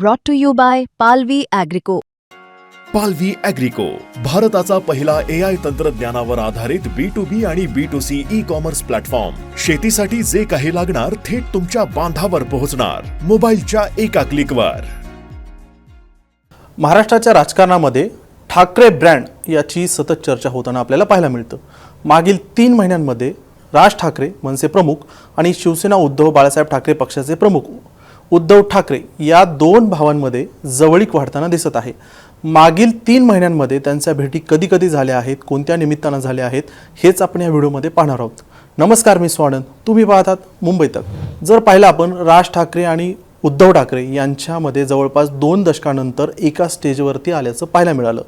brought to you by Palvi Agrico. पालवी अॅग्रिको भारताचा पहिला ए आय तंत्रज्ञानावर आधारित बी टू बी आणि B to C e commerce platform शेतीसाठी जे काही लागणार थेट तुमच्या बांधावर पोहोचणार. मोबाईलच्या एका क्लिकवर महाराष्ट्राच्या राजकारणामध्ये ठाकरे ब्रँड याची सतत चर्चा होताना आपल्याला पाहायला मिळतं. मागील तीन महिन्यांमध्ये राज ठाकरे मनसे प्रमुख आणि शिवसेना उद्धव बाळासाहेब ठाकरे पक्षाचे प्रमुख उद्धव ठाकरे या दोन भावांमध्ये जवळीक वाढताना दिसत आहे. मागील तीन महिन्यांमध्ये त्यांच्या भेटी कधी कधी झाल्या आहेत कोणत्या निमित्तानं झाल्या आहेत हेच आपण या व्हिडिओमध्ये पाहणार आहोत. नमस्कार मी स्वानंद. तुम्ही पाहतात मुंबई तक. जर पाहिलं आपण राज ठाकरे आणि उद्धव ठाकरे यांच्यामध्ये जवळपास दोन दशकानंतर एका स्टेजवरती आल्याचं पाहायला मिळालं.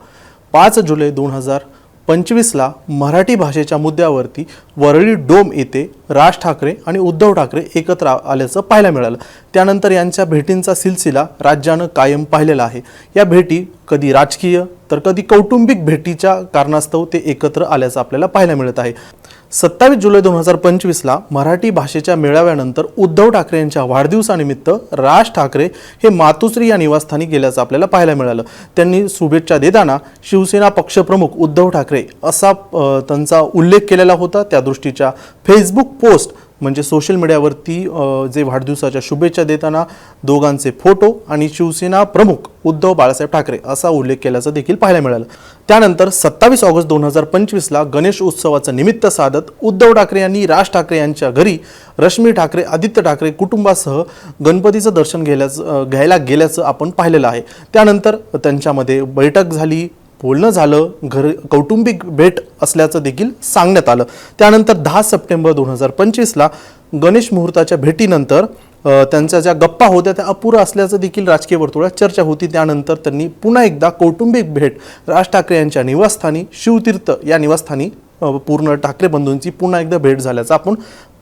पाच जुलै दोन हजार पंचवीसला मराठी भाषेच्या मुद्द्यावरती वरळी डोम येथे राज ठाकरे आणि उद्धव ठाकरे एकत्र आल्याचं पाहायला मिळालं. त्यानंतर यांच्या भेटींचा सिलसिला राज्यानं कायम पाहिलेला आहे. या भेटी कधी राजकीय तर कधी कौटुंबिक भेटीच्या कारणास्तव ते एकत्र आल्याचं आपल्याला पाहायला मिळत आहे. सत्तावीस जुलै दोन हजार पंचवीसला मराठी भाषेच्या मेळाव्यानंतर उद्धव ठाकरे यांच्या वाढदिवसानिमित्त राज ठाकरे हे मातुश्री या निवासस्थानी गेल्याचं आपल्याला पाहायला मिळालं. त्यांनी शुभेच्छा देताना शिवसेना पक्षप्रमुख उद्धव ठाकरे असा त्यांचा उल्लेख केलेला होता. त्या दृष्टीच्या फेसबुक पोस्ट म्हणजे सोशल मीडियावरती जे वाढदिवसाच्या शुभेच्छा देताना दोघांचे फोटो आणि शिवसेना प्रमुख उद्धव बाळासाहेब ठाकरे असा उल्लेख केल्याचं देखील पाहायला मिळालं. त्यानंतर सत्तावीस ऑगस्ट दोन हजार पंचवीसला गणेश उत्सवाचं निमित्त साधत उद्धव ठाकरे यांनी राज ठाकरे यांच्या घरी रश्मी ठाकरे आदित्य ठाकरे कुटुंबासह गणपतीचं दर्शन घ्यायलाचं घ्यायला गेल्याचं आपण पाहिलेलं आहे. त्यानंतर त्यांच्यामध्ये बैठक झाली बोलणं झालं घर कौटुंबिक भेट असल्याचं देखील सांगण्यात आलं. त्यानंतर दहा सप्टेंबर दोन हजार पंचवीसला गणेश मुहूर्ताच्या भेटीनंतर त्यांच्या ज्या गप्पा होत्या त्या अपुऱ्या असल्याचं देखील राजकीय वर्तुळात चर्चा होती. त्यानंतर त्यांनी पुन्हा एकदा कौटुंबिक भेट राज ठाकरे यांच्या निवासस्थानी शिवतीर्थ या निवासस्थानी पूर्ण ठाकरे बंधूंची पुन्हा एकदा भेट झाल्याचं आपण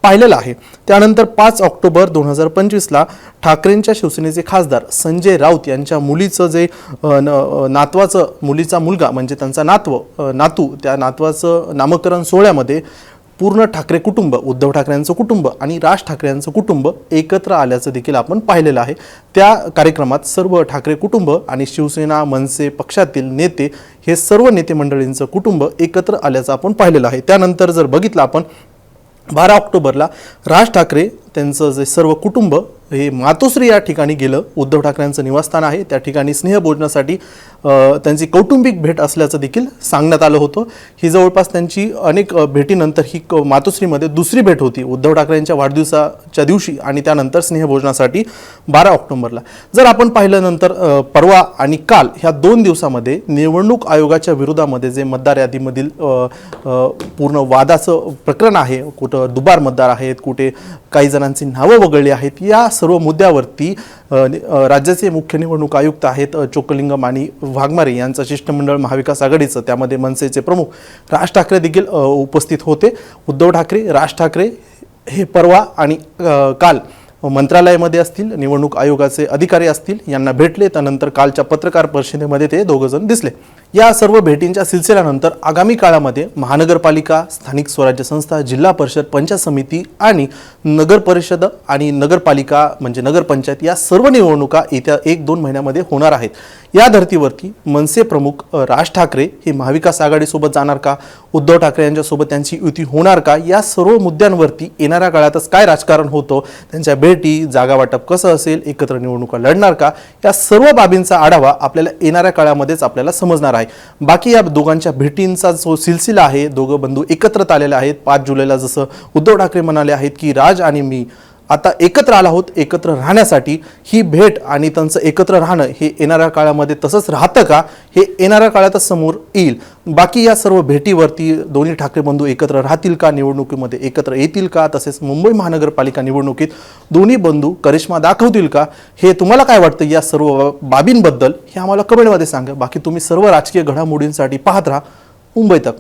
पाहिलेलं आहे. त्यानंतर पाच ऑक्टोबर दोन हजार पंचवीसला ठाकरेंच्या शिवसेनेचे खासदार संजय राऊत यांच्या मुलीचं जे न- नातवाचं मुलीचा मुलगा म्हणजे त्यांचा नातव नातू त्या नातवाचं नामकरण सोहळ्यामध्ये पूर्ण ठाकरे कुटुंब उद्धव ठाकरेंचं कुटुंब आणि राज ठाकरे यांचं कुटुंब एकत्र आल्याचं देखील आपण पाहिलेलं आहे. त्या कार्यक्रमात सर्व ठाकरे कुटुंब आणि शिवसेना मनसे पक्षातील नेते हे सर्व नेते मंडळींचं कुटुंब एकत्र आल्याचं आपण पाहिलेलं आहे. त्यानंतर जर बघितलं आपण बारा ऑक्टोबरला राज ठाकरे त्यांचं जे सर्व कुटुंब हे मातोश्री या ठिकाणी गेलं. उद्धव ठाकरेंचं निवासस्थान आहे. त्या ठिकाणी स्नेहभोजनासाठी त्यांची कौटुंबिक भेट असल्याचं देखील सांगण्यात आलं होतं. ही जवळपास त्यांची अनेक भेटीनंतर ही क- मातोश्रीमध्ये दुसरी भेट होती. उद्धव ठाकरेंच्या वाढदिवसाच्या दिवशी आणि त्यानंतर स्नेहभोजनासाठी बारा ऑक्टोबरला. जर आपण पाहिलं नंतर परवा आणि काल ह्या दोन दिवसामध्ये निवडणूक आयोगाच्या विरोधामध्ये जे मतदार यादीमधील पूर्ण वादाचं प्रकरण आहे कुठं दुबार मतदार आहेत कुठे काही जणांची नावं वगळली आहेत या सर्व मुद्द्यावरती राज्याचे मुख्य निवडणूक आयुक्त आहेत चोकलिंगम आणि वाघमारे यांचं शिष्टमंडळ महाविकास आघाडीचं त्यामध्ये मनसेचे प्रमुख राज ठाकरे देखील उपस्थित होते. उद्धव ठाकरे राज ठाकरे हे परवा आणि काल मंत्रालयामध्ये असतील निवडणूक आयोगाचे अधिकारी असतील यांना भेटले त्यानंतर कालच्या पत्रकार परिषदेमध्ये ते दोघंजण दिसले. या सर्व भेटींच्या सिलसिल्यानंतर आगामी काळामध्ये महानगरपालिका स्थानिक स्वराज्य संस्था जिल्हा परिषद पंचायत समिती आणि नगर परिषद आणि नगरपालिका म्हणजे नगरपंचायत या सर्व निवडणुका येत्या एक दोन महिन्यामध्ये होणार आहेत. या धर्तीवरती मनसे प्रमुख राज ठाकरे हे महाविकास आघाडीसोबत जाणार का? उद्धव ठाकरे यांच्यासोबत त्यांची युती होणार का? या सर्व मुद्द्यांवरती येणाऱ्या काळातच काय राजकारण होतं? त्यांच्या भेटी जागा वाटप कसं असेल? एकत्र निवडणुका लढणार का? या सर्व बाबींचा आढावा आपल्याला येणाऱ्या काळामध्येच आपल्याला समजणार आहे. बाकी या दोघांच्या भेटींचा जो सिलसिला आहे दोघं बंधू एकत्रित आलेले आहेत. पाच जुलैला जसं उद्धव ठाकरे म्हणाले आहेत की राज आणि मी आता एकत्र आला आहोत एकत्र राहण्यासाठी ही भेट आणि त्यांचं एकत्र राहणं हे येणाऱ्या काळामध्ये तसंच राहतं का? हे येणाऱ्या काळातच समोर येईल. बाकी या सर्व भेटीवरती दोन्ही ठाकरे बंधू एकत्र राहतील का निवडणुकीमध्ये? एकत्र येतील का? तसेच मुंबई महानगरपालिका निवडणुकीत दोन्ही बंधू करिश्मा दाखवतील का? हे तुम्हाला काय वाटतं या सर्व बाबींबद्दल? हे आम्हाला कमेंटमध्ये सांगा. बाकी तुम्ही सर्व राजकीय घडामोडींसाठी पाहत राहा. मुंबई तक.